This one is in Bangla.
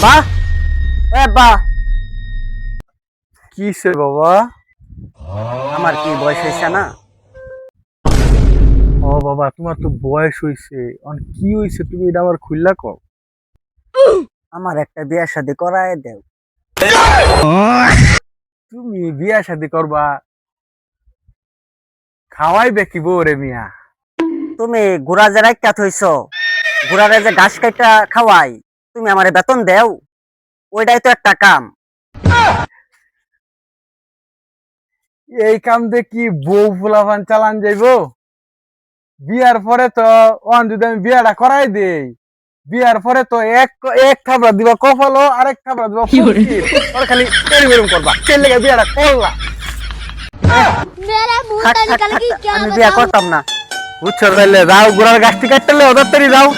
এ বাবা? আমার কি বয়স হয়েছে না? ও বাবা তোমার তো বয়স হইছে অন কি হইছে তুমি এটা আমার খুললা কও আমার একটা বিয়ে শাদি করায় দেও। তুমি বিয়া শাদি করবা? খাওয়াই বেকিব রে মিয়া? তুমি ঘোড়া যে রাখা থইছ ঘোড়ারে যে ঘাস কাটা খাওয়াই তুমি আমার বেতন দেও ওইটাই তো একটা কাম। এই কাম দিয়ে কি বউ ফুলাফান চালান যাইব? বিয়ার পরে তো ওয়ান যদি আমি বিয়াটা করাই দিই বিয়ার পরে তো এক এক খাবার দিবা কপাল আর এক থাবড়া দিবা ফুলকির খালি এরম করবা তেল লেগে বিয়াটা করলা। আমি বিয়া করতাম না। উচ্ছর তাহলে যাও গোড়ার গাছটি কাটতে ওদের তৈরি যাও।